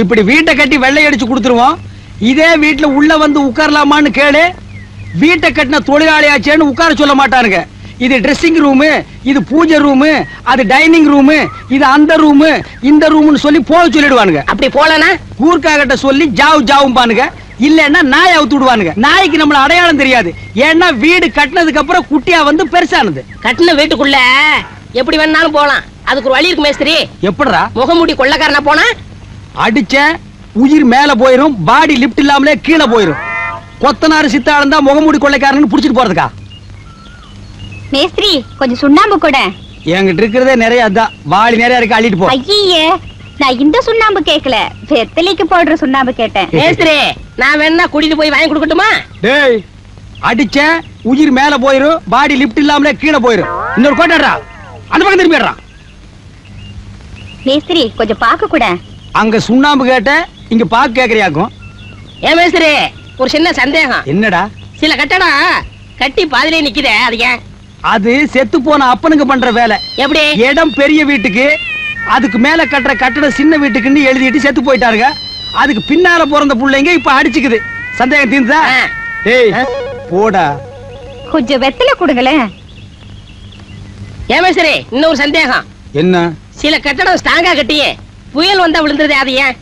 இப்படி வீட்டை கட்டி வெள்ளை அடிச்சு கொடுத்துருவோம். இதே வீட்டுல உள்ள வந்து உட்காரலாமான்னு கேளு. வீட்டை கட்டின தொழிலாளியாச்சேன்னு உட்கார சொல்ல மாட்டானுங்க. இது ட்ரெஸ்ஸிங் ரூமு இது பூஜை ரூமு அது டைனிங் ரூமு இது அந்த ரூமு இந்த ரூம்னு சொல்லி போக சொல்லிடுவானுங்க. அப்படி போலனா? கூர்க்கா கிட்ட சொல்லி ஜாவ் ஜாவும் பானுங்க இல்லன்னா நாய் அவுத்து விடுவானுங்க. நாய்க்கு நம்மள அடையாளம் தெரியாது. ஏன்னா வீடு கட்டினதுக்கு அப்புறம் குட்டியா வந்து பெருசானது. கட்டின வீட்டுக்குள்ள எப்படி வேணாலும் போலாம். அதுக்கு ஒரு வழி இருக்கு மேஸ்திரி. எப்படிடா? முகமூடி கொள்ளக்காரனா போனா அடிச்ச உயிர் மேல போயிரும் பாடி லிப்ட் இல்லாமலே கீழே போயிரும். கொத்தனாரு சித்தாளம் தான் முகமூடி கொள்ளைக்காரன்னு புடிச்சிட்டு போறதுக்கா? மேஸ்திரி கொஞ்சம் சுண்ணாம்பு கூட. என்கிட்ட இருக்கிறதே நிறைய அதான். வாளி நிறைய இருக்கு அள்ளிட்டு போ. ஐயே நான் இந்த சுண்ணாம்பு கேக்கல வெத்தலைக்கு போடுற சுண்ணாம்பு கேட்டேன். மேஸ்திரி நான் வேணா கூட்டிட்டு போய் வாங்கி கொடுக்கட்டுமா? டேய் அடிச்ச உயிர் மேல போயிரும் பாடி லிப்ட் இல்லாமலே கீழே போயிரும். இன்னொரு கோட்டாடுறா அந்த பக்கம் திரும்பிடுறான் மேஸ்திரி கொஞ்சம் பார்க்க கூட. அங்க சுண்ணாம்பு கேட்ட இங்க பாக்கு கேக்குறியாக்கும். ஏன் மேஸ்திரி ஒரு சின்ன சந்தேகம். என்னடா? சில கட்டடம் கட்டி பாதிலே நிக்குதே அது ஏன் அது செத்து போன அப்பனுக்கு பண்ற வேலை. எப்படி? இடம் பெரிய வீட்டுக்கு அதுக்கு மேல கட்டுற கட்டடம் சின்ன வீட்டுக்குன்னு எழுதிட்டு செத்து போயிட்டாருங்க. அதுக்கு பின்னால பிறந்த புள்ளைங்க இப்ப அடிச்சுக்குது. சந்தேகம் தீர்ந்தா ஆ. ஏய். போடா. கொஞ்சம் வெத்தலை கொடுங்களேன் ஏன் மேஸ்திரி இன்னொரு சந்தேகம். என்ன? சில கட்டடம் ஸ்ட்ராங்கா கட்டியே. புயல் வந்தா விழுந்துருதே அது ஏன்?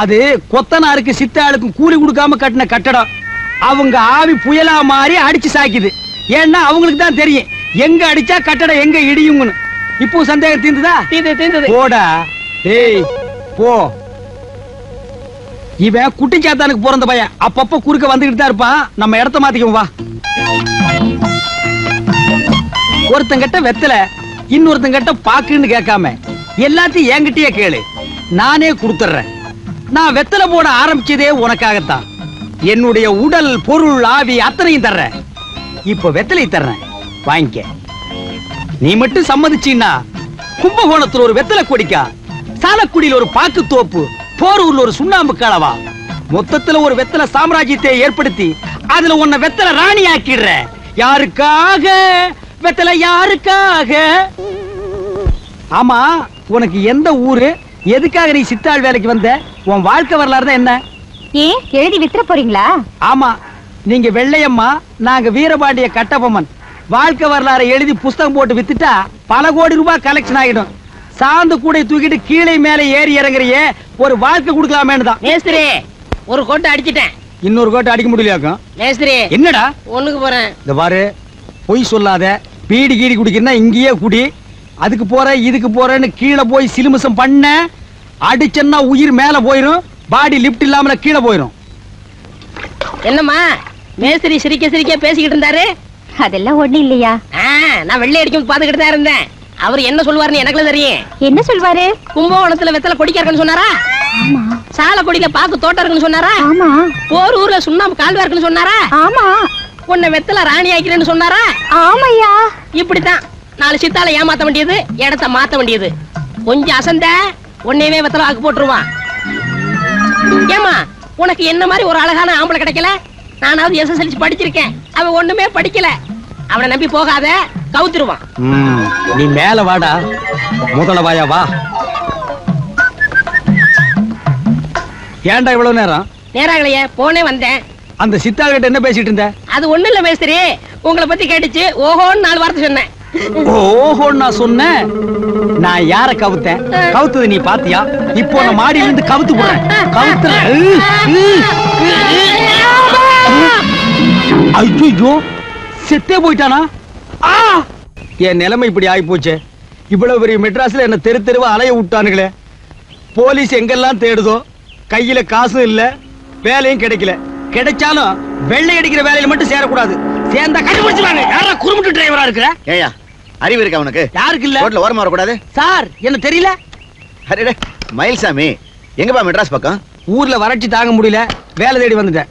அது கொத்தனாருக்கு சித்தாளுக்கும் கூலி கொடுக்காம கட்டின கட்டடம். அவங்க ஆவி புயலா மாறி அடிச்சு சாக்கிது ஏன்னா அவங்களுக்கு தான் தெரியும். எங்க அடிச்சா கட்டடம் எங்க இடியுங்கன்னு இப்போ சந்தேகம் தீர்ந்துதா தீந்து தீந்தது. போடா. டேய் போ. இவன் குட்டிச்சாத்தானுக்கு பிறந்த பையன். அப்பப்ப குறுக்க வந்துகிட்டு தான் இருப்பான். நம்ம இடத்த மாத்திக்குவோம் வா. ஒருத்தங்கிட்ட வெத்தல இன்னொருத்தங்கிட்ட பாக்குன்னு கேட்காம. எல்லாத்தையும் என்கிட்டயே கேளு. நானே கொடுத்துறேன் நான் வெத்தலை போட ஆரம்பிச்சதே உனக்காகத்தான். என்னுடைய உடல் பொருள் ஆவி அத்தனையும் தர்றேன். இப்ப வெத்தலை தர்றேன். வாங்கிக்க. நீ மட்டும் சம்மதிச்சீன்னா கும்பகோணத்துல ஒரு வெத்தலை கொடிக்கா சாலக்குடியில ஒரு பாக்கு தோப்பு போரூர்ல ஒரு சுண்ணாம்பு காலவா. மொத்தத்துல ஒரு வெத்தலை சாம்ராஜ்யத்தை ஏற்படுத்தி அதுல உன்னை வெத்தலை ராணி ஆக்கிடுற யாருக்காக? வெத்தலை யாருக்காக? ஆமா உனக்கு எந்த ஊரு எதுக்காக நீ சித்தாள் வேலைக்கு வந்த? உன் வாழ்க்கை வரலாறு தான் என்ன? ஏன்? எழுதி வித்துற போறீங்களா? ஆமா. நீங்க வெள்ளையம்மா நாங்க வீரபாண்டிய கட்டபொம்மன். வாழ்க்கை வரலாறை எழுதி புஸ்தகம் போட்டு வித்துட்டா பல கோடி ரூபாய் கலெக்ஷன் ஆகிடும். சாந்து கூடை தூக்கிட்டு கீழே மேலே ஏறி இறங்குறியே ஒரு வாழ்க்கை கொடுக்கலாமேன்னு தான். மேஸ்திரி ஒரு கோட்டை அடிச்சிட்டேன். இன்னொரு கோட்டை அடிக்க முடியலையாக்கும் மேஸ்திரி என்னடா? ஒண்ணுக்கு போறேன். இந்த பாரு பொய் சொல்லாத பீடி கீடி குடிக்கிறனா இங்கேயே குடி. அதுக்கு போற இதுக்கு போறேன்னு கீழே போய் சிலுமிசம் பண்ண அடிச்சன்னா உயிர் மேல போயிரும் பாடி லிப்ட் இல்லாமல கீழே போயிரும். என்னம்மா மேஸ்திரி சிரிக்க சிரிக்க பேசிக்கிட்டு இருந்தாரு? அதெல்லாம் ஒண்ணு இல்லையா? ஆ, நான் வெள்ளை அடிக்கும் பாத்துக்கிட்டு தான் இருந்தேன். அவர் என்ன சொல்லுவாருன்னு எனக்கு தெரியும். என்ன சொல்வாரு? கும்பகோணத்துல வெத்தலை கொடிக்க இருக்குன்னு சொன்னாரா? ஆமா. சாலக்குடியில பாக்கு தோட்டம் இருக்குன்னு சொன்னாரா? ஆமா. போர் ஊர்ல சுண்ணாம்பு கால்வா இருக்குன்னு சொன்னாரா? ஆமா. உன்னை வெத்தலை ராணி ஆக்கிறேன்னு சொன்னாரா? ஆமாய்யா இப்படித்தான். நாலு சித்தால ஏமாத்த வேண்டியது இடத்த மாத்த வேண்டியது. கொஞ்சம் அசந்த உன்னையவே வெத்தலை ஆக்கு போட்டுருவான். ஏமா உனக்கு என்ன மாதிரி ஒரு அழகான ஆம்பளை கிடைக்கல? நானாவது எஸ்எஸ்எல்சி படிச்சிருக்கேன். அவன் ஒண்ணுமே படிக்கல. அவனை நம்பி போகாத கவுத்துருவான். நீ மேல வாடா. முதல்ல வாயா வா. ஏன்டா இவ்வளவு நேரம்? நேராகலையே போனே வந்தேன். அந்த சித்தாள் கிட்ட என்ன பேசிட்டு இருந்த? அது ஒண்ணு இல்ல மேஸ்திரி. உங்களை பத்தி கேட்டுச்சு ஓஹோன்னு நாலு வார்த்தை சொன்னேன். ஓஹோ நான் சொன்னேன். நான் யார கவுத்தேன்? கவுத்தது நீ பாத்தியா? இப்போ நான் மாடியில இருந்து கவுத்து போறேன் கவுத்துல ஐயோ செத்தே போயிட்டானா? ஆ! என் நிலைமை இப்படி ஆகி போச்சு இவ்வளவு பெரிய மெட்ராஸ்ல என்ன தெரு தெருவா அலைய விட்டானுங்களே. போலீஸ் எங்கெல்லாம் தேடுதோ கையில காசும் இல்ல வேலையும் கிடைக்கல. கிடைச்சாலும் வெள்ளை அடிக்கிற வேலையில மட்டும் சேரக்கூடாது. சேர்ந்தா கண்டுபிடிச்சிருவாங்க. யாரா குறுமுட்டு டிரைவரா இருக்கிற? ஏயா அறிவு இருக்கா உனக்கு? யாருக்கு இல்ல? ரோட்ல ஓரமா வரக்கூடாது. சார் என்ன தெரியல? அரே மயில்சாமி எங்கப்பா மெட்ராஸ் பக்கம்? ஊர்ல வறட்சி தாங்க முடியல வேலை தேடி வந்துட்டேன்.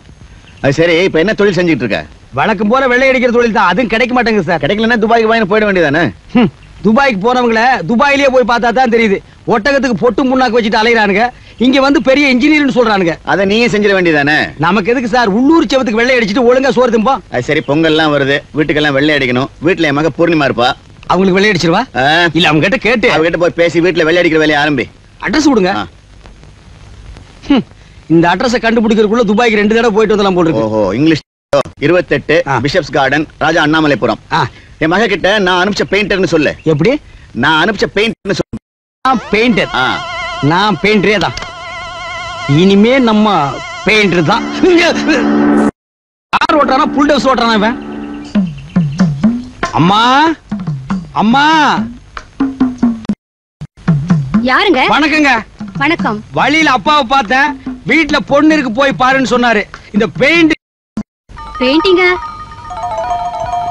அது சரி இப்ப என்ன தொழில் செஞ்சுட்டு இருக்க? வழக்கம் போல வெள்ளை அடிக்கிற தொழில் தான் அதுவும் கிடைக்க மாட்டேங்குது சார். கிடைக்கலன்னா துபாய்க்கு வாங்கி போயிட வேண்டியதானே துபாய்க்கு போனவங்கள துபாயிலேயே போய் பார்த்தா தான் தெரியுது. ஒட்டகத்துக்கு பொட்டு முன்னாக்கு வச்சுட்டு அலையறானுங்க. இங்க வந்து பெரிய இன்ஜினியர்னு சொல்றானுங்க. அதை நீயும் செஞ்சிட வேண்டியதானே நமக்கு எதுக்கு சார் உள்ளூர் செவத்துக்கு வெள்ளை அடிச்சிட்டு ஒழுங்கா சோறு திம்போம்? அது சரி பொங்கல்லாம் வருது. வீட்டுக்கெல்லாம் வெள்ளை அடிக்கணும். வீட்டுல என் மக பூர்ணிமா இருப்பா. அவங்களுக்கு ஆ, இல்ல அவங்க கிட்ட. கேட்டு அவகிட்ட போய் பேசி வீட்டுல வெள்ளை அடிக்கிற வேலையை ஆரம்பி. அட்ரஸ் கொடுங்க. இந்த அட்ரஸ கண்டுபிடிக்கிறதுக்குள்ள துபாய்க்கு ரெண்டு தடவை போயிட்டு வந்தலாம் போட்டுருக்கு ஓஹோ இங்கிலீஷ் இருபத்தெட்டு. பிஷப்ஸ் கார்டன் ராஜா அண்ணாமலைபுரம் என் மக கிட்ட நான் அனுப்பிச்ச பெயிண்டர்னு சொல்லு. எப்படி? நான் அனுப்பிச்ச பெயிண்டர்னு சொல்லு. பெயிண்டர். நான் பெயிண்டரே தான். இனிமே நம்ம பெயிண்டர் தான். கார் ஓட்டுறானா புல் டவுஸ் ஓட்டுறானா இவன்? அம்மா? அம்மா! யாருங்க? வணக்கங்க. வணக்கம். வழியில அப்பாவை பார்த்தேன். வீட்டுல பொண்ணு இருக்கு போய் பாருன்னு சொன்னாரு. இந்த பெயிண்ட் பெயிண்டிங்க?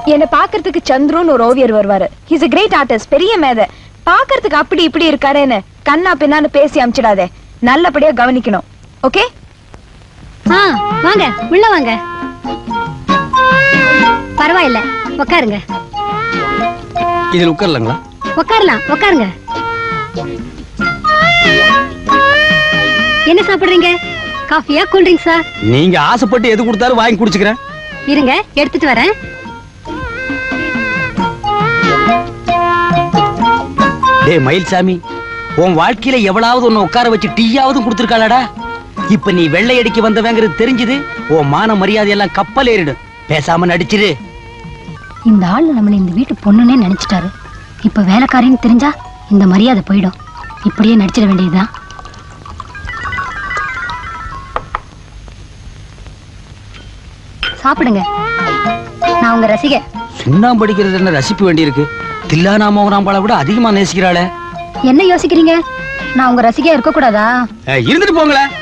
என்ன பாக்குறதுக்கு சந்துருன்னு ஒரு ஓவியர் வருவாரு. ஹிஸ் a கிரேட் ஆர்டிஸ்ட் பெரிய மேதை. பாக்குறதுக்கு அப்படி இப்படி இருக்காருன்னு கண்ணா பின்னான்னு பேசி அமிச்சிடாதே. நல்லபடியா கவனிக்கணும். ஓகே ஆ வாங்க உள்ள வாங்க. பரவாயில்ல உட்காருங்க இதுல உட்கார்லங்களா? உட்காரலாம். உட்காருங்க. என்ன சாப்பிடுறீங்க? காஃபியா கூல் ட்ரிங்க்ஸா நீங்க ஆசைப்பட்டு எது கொடுத்தாலும் வாங்கி குடிச்சுக்கிறேன். இருங்க எடுத்துட்டு வரேன். டேய் மயில்சாமி உன் வாழ்க்கையில எவ்வளவு உன்னை உட்கார வச்சு டீயாவது கொடுத்துருக்காளடா? இப்ப நீ வெள்ளை அடிக்க வந்தவங்கிறது தெரிஞ்சது உன் மான மரியாதை எல்லாம் கப்பல் ஏறிடும். பேசாம நடிச்சிரு. இந்த ஆள் நம்மள இந்த வீட்டு பொண்ணுன்னே நினைச்சிட்டாரு. இப்ப வேலைக்காரின்னு தெரிஞ்சா இந்த மரியாதை போயிடும். இப்படியே நடிச்சிட வேண்டியதுதான். சாப்பிடுங்க. நான் உங்க ரசிகை சுண்ணாம்பு அடிக்கிறது என்ன ரசிப்பு வேண்டியிருக்கு? தில்லானா மோகனாம்பாளை விட அதிகமா நேசிக்கிறாளே. என்ன யோசிக்கிறீங்க? நான் உங்க ரசிகையா இருக்க கூடாதா இருந்துட்டு போங்களேன்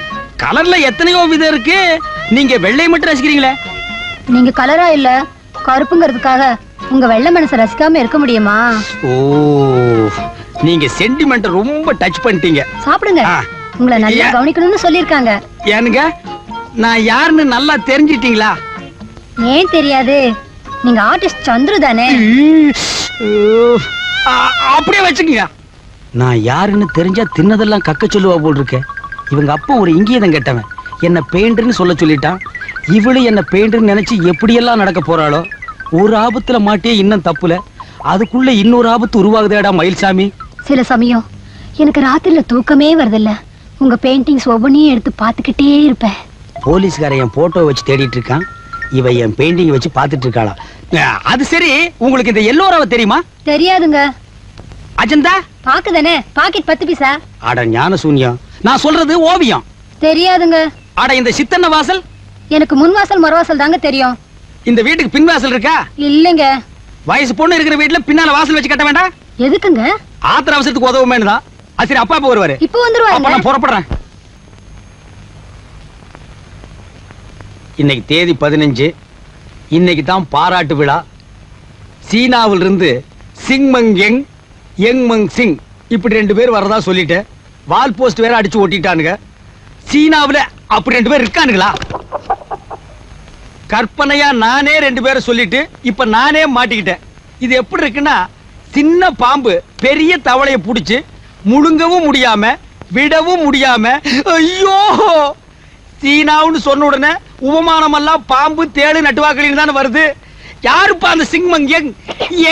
கலர்ல எத்தனையோ விதம் இருக்கு. நீங்க வெள்ளை மட்டும் ரசிக்கிறீங்களே. நீங்க கலரா இல்ல கருப்புங்கிறதுக்காக உங்க வெள்ளை மனசை ரசிக்காம இருக்க முடியுமா? ஓ நீங்க சென்டிமெண்ட் ரொம்ப டச் பண்ணிட்டீங்க. சாப்பிடுங்க. உங்களை நல்லா? கவனிக்கணும்னு சொல்லிருக்காங்க ஏனுங்க நான் யாருன்னு நல்லா தெரிஞ்சிட்டீங்களா? ஏன் தெரியாது? நீங்க ஆர்டிஸ்ட் சந்துரு தானே. அப்படியே வச்சுக்கங்க. நான் யாருன்னு தெரிஞ்சா தின்னதெல்லாம் கக்க சொல்லுவா போல் இருக்கே. இவங்க அப்பா ஒரு இங்கேயதான் கேட்டவன். என்ன பெயிண்டர்னு சொல்ல சொல்லிட்டான் இவளு என்ன பெயிண்டர்னு நினைச்சு எப்படியெல்லாம் நடக்க போறாளோ? ஒரு ஆபத்துல மாட்டியே இன்னும் தப்புல. அதுக்குள்ள இன்னொரு ஆபத்து உருவாகுதேடா மயில்சாமி. சில சமயம் எனக்கு ராத்திரில தூக்கமே வருதில்ல. உங்க பெயிண்டிங்ஸ் ஒவ்வொன்றையும் எடுத்து பார்த்துக்கிட்டே இருப்பேன். போலீஸ்காரன் என் போட்டோ வச்சு தேடிட்டு இருக்கான். இவ என் பெயிண்டிங் வச்சு பார்த்துட்டு இருக்காளா. அது சரி. உங்களுக்கு இந்த எல்லோராவ தெரியுமா? தெரியாதுங்க. அஜந்தா? பாக்குதானே? பாக்கெட் பத்து பைசா? அட ஞான சூன்யம் நான் சொல்றது ஓவியம். தெரியாதுங்க. அட இந்த சித்தன்ன வாசல்? எனக்கு முன் வாசல் மறுவாசல் தாங்க தெரியும். இந்த வீட்டுக்கு பின் வாசல் இருக்கா? இல்லைங்க. வயசு பொண்ணு இருக்கிற வீட்டுல பின்னால வாசல் வச்சு கட்ட வேண்டாம்? எதுக்குங்க? ஆத்திர அவசரத்துக்கு உதவுமேனு தான் சரி அப்பா அப்பா வருவாரு இப்போ வந்துருவாங்க நான் புறப்படுறேன். இன்னைக்கு தேதி பதினஞ்சு. இன்னைக்கு தான் பாராட்டு விழா. சீனாவில் இருந்து சிங்மங் யங் யங் மங் சிங். இப்படி ரெண்டு பேர் வரதா சொல்லிட்டேன் வால் போஸ்ட் வேற அடிச்சு ஓட்டிட்டானுங்க சீனாவுல அப்படி ரெண்டு பேர் இருக்கானுங்களா? கற்பனையா நானே ரெண்டு பேரை சொல்லிட்டு இப்ப நானே மாட்டிக்கிட்டேன். இது எப்படி இருக்குன்னா சின்ன பாம்பு பெரிய தவளையை புடிச்சு முழுங்கவும் முடியாம விடவும் முடியாம ஐயோ! சீனாவுன்னு சொன்ன உடனே உபமானம் எல்லாம் பாம்பு தேடு நட்டுவாக்களின்னு தானே வருது. யாருப்பா அந்த சிங்மங் எங்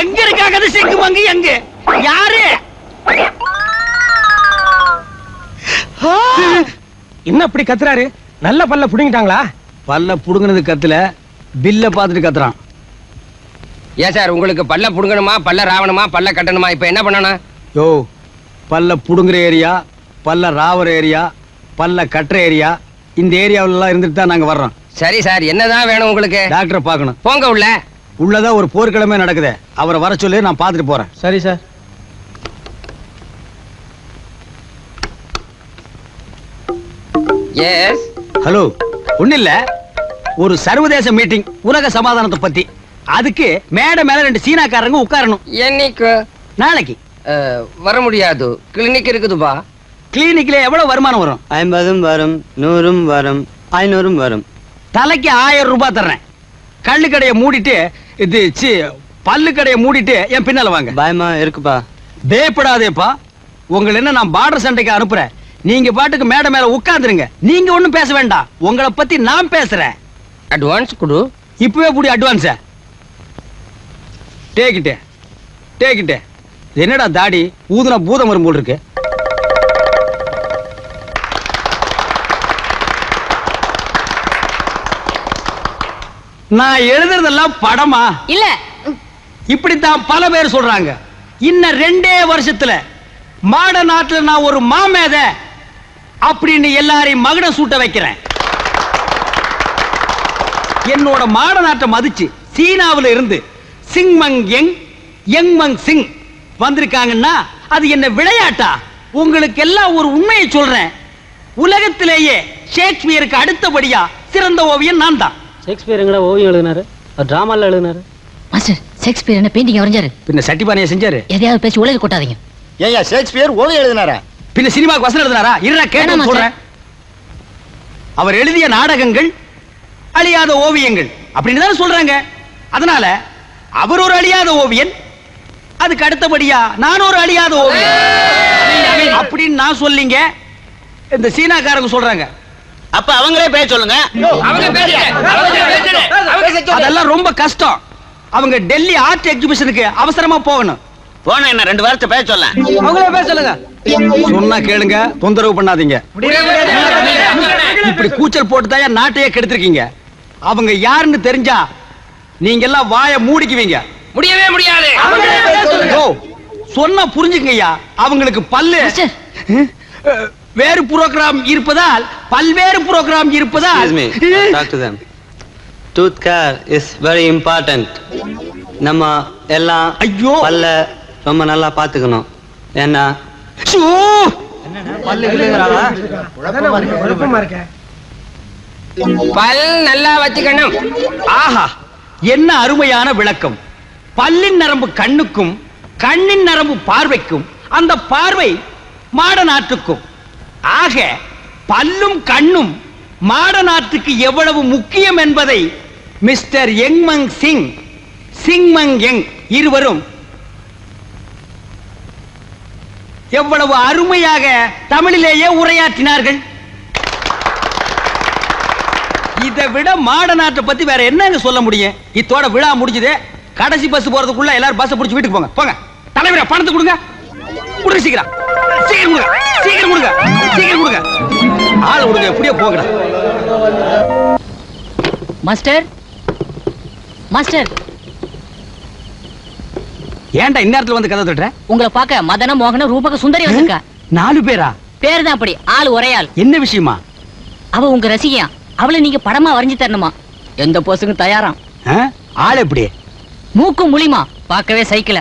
எங்க இருக்காங்க அந்த சிங்மங்கு எங்க? யாரு? என்ன அப்படி கத்துறாரு? நல்ல பல்ல புடிங்கிட்டாங்களா? பல்ல புடுங்கினது கத்துல பில்ல பார்த்துட்டு கத்துறான். ஏன் சார் உங்களுக்கு பல்ல புடுங்கணுமா? பல்ல ராவணுமா? பல்ல கட்டணுமா? இப்ப என்ன பண்ணணும்? யோ பல்ல புடுங்குற ஏரியா பல்ல ராவர ஏரியா பல்ல கட்டுற ஏரியா இந்த ஏரியாவிலலாம் இருந்துட்டு தான் நாங்க வர்றோம். சரி சார் என்னதான் வேணும் உங்களுக்கு? டாக்டரை பார்க்கணும். போங்க உள்ள. உள்ளதா ஒரு போர்க்கிழமை நடக்குது. அவரை வர சொல்லி நான் பார்த்துட்டு போறேன். சரி சார். எஸ் ஹலோ ஒண்ணு இல்ல ஒரு சர்வதேச மீட்டிங் உலக சமாதானத்தை பத்தி. அதுக்கு மேடை மேல ரெண்டு சீனாக்காரங்க உட்காரணும். என்னைக்கு? நாளைக்கு. வர முடியாது. கிளினிக் இருக்குதுப்பா கிளினிக்ல எவ்வளவு வருமானம் வரும்? ஐம்பதும் வரும் நூறும் வரும் ஐநூறும் வரும். தலைக்கு ஆயிரம் ரூபாய் தர்றேன். கள்ளு கடையை மூடிட்டு இது சி பல்லு கடையை மூடிட்டு என் பின்னால வாங்க. பயமா இருக்குப்பா. பயப்படாதேப்பா. உங்களை என்ன நான் பார்டர் சண்டைக்கு அனுப்புறேன். நீங்க பாட்டுக்கு மேடை மேல உட்கார்ந்துருங்க. நீங்க ஒண்ணும் பேச வேண்டாம். உங்களை பத்தி நான் பேசுறேன். அட்வான்ஸ் கொடு. இப்பவே புடி அட்வான்ஸ் டேக்கிட்டே டேக்கிட்டே என்னடா தாடி? ஊதுன பூதம் வரும் போல் இருக்கு. நான் எழுதுறதெல்லாம் படமா? இல்ல. இப்படித்தான் பல பேர் சொல்றாங்க. இன்ன ரெண்டே வருஷத்துல மாட நாட்டுல நான் ஒரு மாமேதை. அப்படின்னு எல்லாரையும் மகுட சூட்ட வைக்கிறேன். என்னோட மாட நாட்டை மதிச்சு சீனாவுல இருந்து சிங்மங் யங் யங் மங் சிங் வந்திருக்காங்கன்னா அது என்ன விளையாட்டா? உங்களுக்கு எல்லாம் ஒரு உண்மையை சொல்றேன். உலகத்திலேயே ஷேக்ஸ்பியருக்கு அடுத்தபடியா சிறந்த ஓவியன் நான் தான். ஷேக்ஸ்பியர் எங்கடா ஓவியம் எழுதினாரு? டிராமால எழுதினாரு. மாஸ்டர் ஷேக்ஸ்பியர் என்ன பெயிண்டிங் வரைஞ்சாரு? பின்ன சட்டிபானையை செஞ்சாரு? எதையாவது பேசி உலக கொட்டாதீங்க. ஏயா ஷேக்ஸ்பியர் ஓவியம் எழுதினாரா? பின்ன சினிமாக்கு வசனம் எழுதினாரா? வேணாம் கேட்டு. சொல்றேன். அவர் எழுதிய நாடகங்கள் அழியாத ஓவியங்கள் அப்படின்னு தானே சொல்றாங்க. அதனால அவர் ஒரு அழியாத ஓவியன் அதுக்கு அடுத்தபடியா நான் ஒரு அழியாத ஓவியன் அப்படின்னு நான் சொல்லிங்க. இந்த சீனாக்காரங்க சொல்றாங்க. அப்ப அவங்களே பேச சொல்லுங்க. அதெல்லாம் ரொம்ப கஷ்டம். அவங்க டெல்லி ஆர்ட் எக்ஸிபிஷனுக்கு அவசரமா போகணும். போன என்ன ரெண்டு வாரத்தை பேச சொல்ல அவங்களே பேச சொல்லுங்க. சொன்னா கேளுங்க தொந்தரவு பண்ணாதீங்க. இப்படி கூச்சல் போட்டு தான் நாட்டையே கெடுத்திருக்கீங்க. அவங்க யாருன்னு தெரிஞ்சா நீங்க எல்லாம் வாய மூடிக்குவீங்க. முடியவே முடியாது. சொன்னா புரிஞ்சுக்கங்கய்யா. அவங்களுக்கு பல்லு வேறு புரோகிராம் இருப்பதால் பல்வேறு புரோகிராம் இருப்பதால். Tooth care is very important. நம்ம எல்லாம் ஐயோ. பல்ல ரொம்ப நல்லா பாத்துக்கணும் ஏன்னா பல் நல்லா வச்சுக்கணும். ஆஹா என்ன அருமையான விளக்கம். பல்லின் நரம்பு கண்ணுக்கும் கண்ணின் நரம்பு பார்வைக்கும் அந்த பார்வை மாட நாட்டுக்கும் ஆக பல்லும் கண்ணும் மாட நாட்டுக்கு எவ்வளவு முக்கியம் என்பதை மிஸ்டர் யங்மங் சிங் சிங்மங் யங் இருவரும் எவ்வளவு அருமையாக தமிழிலேயே உரையாற்றினார்கள். இதை விட மாடநாட்டை பத்தி வேற என்னங்க சொல்ல முடியும். இத்தோட விழா முடிஞ்சது. கடைசி பஸ் போறதுக்குள்ள எல்லாரும் பஸ் பிடிச்சி வீட்டுக்கு போங்க. போங்க. தலைவர பணத்தை கொடுங்க. கொடுங்க சீக்கிரம். சீக்கிரம் கொடுங்க. சீக்கிரம் கொடுங்க. சீக்கிரம் கொடுங்க. ஆள் கொடுங்க எப்படியோ போகலாம் மாஸ்டர். மாஸ்டர். ஏன்டா இந்நேரத்துல வந்து கதை தட்டுற? உங்களை பார்க்க மதன மோகன ரூபக சுந்தரி வந்திருக்கா? நாலு பேரா? பேர் தான் அப்படி. ஆள் ஒரே ஆள். என்ன விஷயமா? அவ உங்க ரசிகையா? அவளை நீங்க படமா வரைஞ்சு தரணுமா? எந்த போஸுங்க தயாராம். ஆ? ஆள் எப்படி? மூக்கு முழிமா? பார்க்கவே சைக்கிள.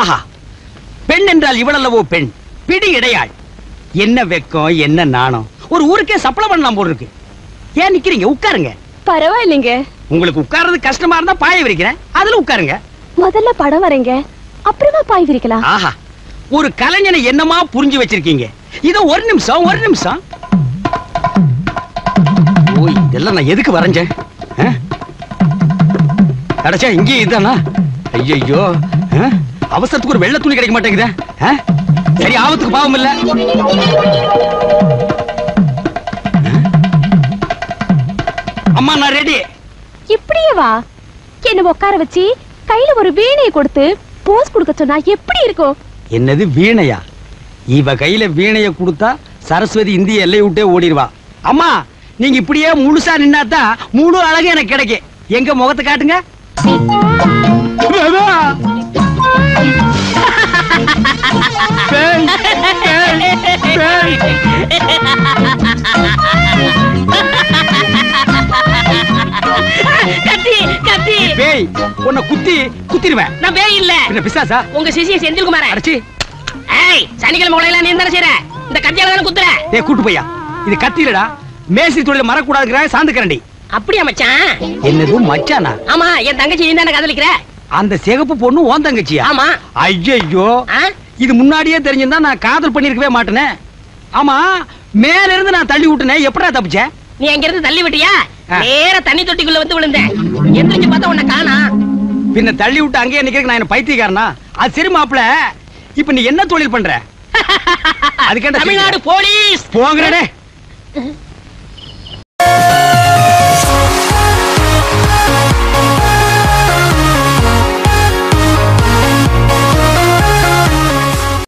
ஆஹா. பெண் என்றால் இவளல்லவோ பெண்? பிடி இடையாள். என்ன வெக்கம் என்ன நாணம்? ஒரு ஊருக்கே சப்ளை பண்ணலாம் போல இருக்கு ஏன் நிக்கிறீங்க? உட்காருங்க. பரவாயில்லைங்க. உங்களுக்கு உட்கார்றது கஷ்டமா இருந்தா பாய விரிக்கிறேன். அதுல உட்காருங்க. முதல்ல படம் வரைங்க. அப்புறமா பாய் விரிக்கலாம். ஆஹா. ஒரு கலைஞனை என்னமா புரிஞ்சு வச்சிருக்கீங்க? இதோ ஒரு நிமிஷம் ஒரு நிமிஷம். ஓ இதெல்லாம் நான் எதுக்கு வரைஞ்சேன்? ஆ? கடைசியா இங்கேயே இதானா? ஐயோ அவசரத்துக்கு ஒரு வெள்ளை துணி கிடைக்க மாட்டேங்குதே? சரி ஆபத்துக்கு பாவம் இல்ல? அம்மா நான் ரெடி இப்படியே வா. என்ன உட்கார வச்சு கையில ஒரு வீணையை கொடுத்து போஸ் கொடுக்க சொன்னா எப்படி இருக்கும்? என்னது வீணையா? இவ கையில வீணைய கொடுத்தா சரஸ்வதி இந்திய எல்லை விட்டே ஓடிடுவா. அம்மா நீங்க இப்படியே முழுசா நின்னாதான் முழு அழகு எனக்கு கிடைக்கும். எங்க முகத்தை காட்டுங்க. கத்தி கத்தி. பேய் உன்னை குத்தி குத்திடுவேன். நான் பேய் இல்ல. பிசாசா? உங்க சிசிய செந்தில்குமார அடைச்சி. ஏய் சனிக்கிழமை உலகம் நீ தானே செய்யற இந்த கத்தியால தானே குத்துற? ஏ கூட்டு பையா இது கத்திலடா மேஸ்திரி தொழில மறக்கூடாதுங்கிற சாந்து கரண்டி அப்படியா மச்சான்? என்னது மச்சானா? ஆமா என் தங்கச்சி நீ தானே காதலிக்கிற? அந்த சிகப்பு பொண்ணு ஓன் தங்கச்சியா? ஆமா. ஐயோ? இது முன்னாடியே தெரிஞ்சிருந்தா நான் காதல் பண்ணிருக்கவே மாட்டேனே. ஆமா மேல இருந்து நான் தள்ளி விட்டுனே எப்படா தப்பிச்சேன் நீ அங்க இருந்து தள்ளி விட்டியா. நேர தண்ணி தொட்டிக்குள்ள வந்து விழுந்தேன். எந்திரிச்சு பார்த்தா உன்னை காணா. பின்ன தள்ளி விட்டு அங்கேயே நிக்கிறதுக்கு நான் என்ன பைத்தியக்காரனா? அது சரி மாப்பிள இப்ப நீ என்ன தொழில் பண்ற? அதுக்கேண்டா தமிழ்நாடு போலீஸ். போங்கடே